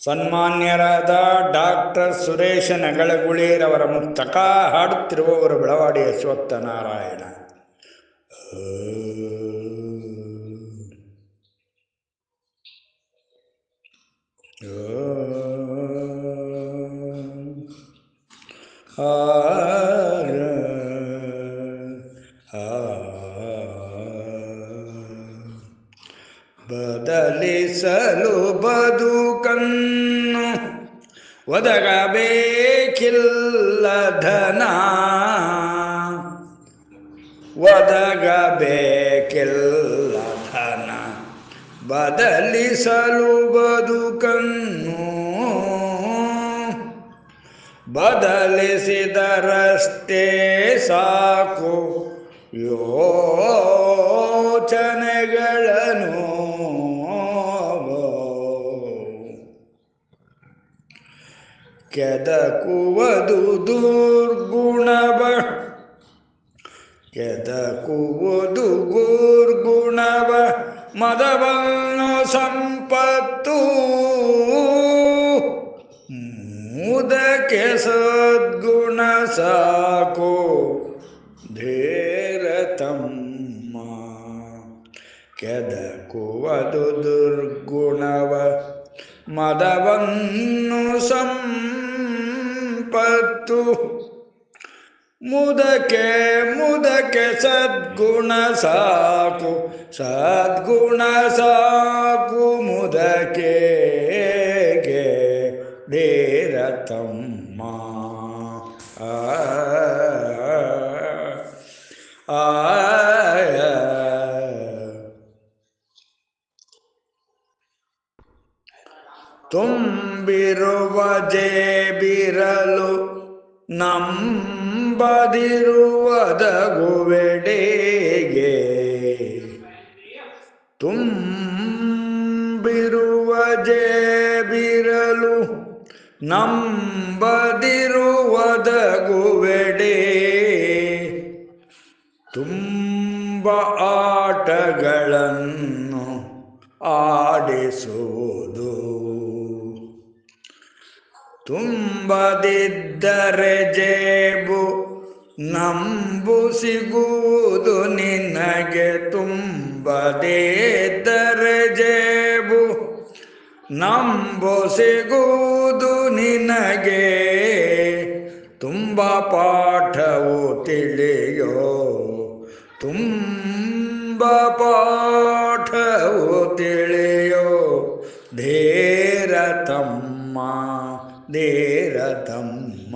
ಸನ್ಮಾನ್ಯರಾದ doctor Suresh ನಗಳಗುಳೀರವರ ಮುಕ್ತಕ ಹಾಡುತ್ತಿರುವವರು ಬೆಳವಾಡಿ ಅಶ್ವತ್ಥ ನಾರಾಯಣ ಬದಲಿಸಲು ಬದುಕನ್ನು ಒದಗಬೇಕಿಲ್ಲ ಧನ ಒದಗಬೇಕಿಲ್ಲ ಧನ ಬದಲಿಸಲು ಬದುಕನ್ನು ಬದಲಿಸಿದರಷ್ಟೇ ಸಾಕು ಯೋಚನೆಗಳನ್ನು ಕೆದಕುವುದು ದುರ್ಗುಣವ. ಕೆದಕುವುದು ಗುರ್ಗುಣವ ಮದವನ್ನು ಸಂಪತ್ತು. ಮುದಕ್ಕೆ ಸದ್ಗುಣ ಸಾಕು. ಧೇರ ತಮ್ಮ. ಕೆದಕುವುದು ದುರ್ಗುಣವ. ಮದವನ್ನು ಸಂಪತ್ತು ಮುದಕೆ ಮುದಕೆ ಸದ್ಗುಣ ಸಾಕು ಸದ್ಗುಣ ಸಾಕು ಮುದಕೆ ಧೀರ ತಮ್ಮ ಆ ತುಂಬಿರುವ ಜೇಬಿರಲು ನಂಬದಿರುವದಗುವೆಡೆಗೆ ತುಂಬಿರುವ ಜೇಬಿರಲು ನಂಬದಿರುವದಗುವೆಡೆ ತುಂಬ ಆಟಗಳನ್ನು ಆಡಿಸುವುದು. ತುಂಬದಿದ್ದರೆ ಜೇಬು ನಂಬು ಸಿಗುವುದು ನಿನಗೆ. ತುಂಬದಿದ್ದರೆ ಜೇಬು ನಂಬು ಸಿಗುವುದು ನಿನಗೆ. ತುಂಬ ಪಾಠವು ತಿಳಿಯೋ, ತುಂಬ ಪಾಠವು ತಿಳಿಯೋ ಧೀರ ತಮ್ಮ ಧೀರ ತಮ್ಮ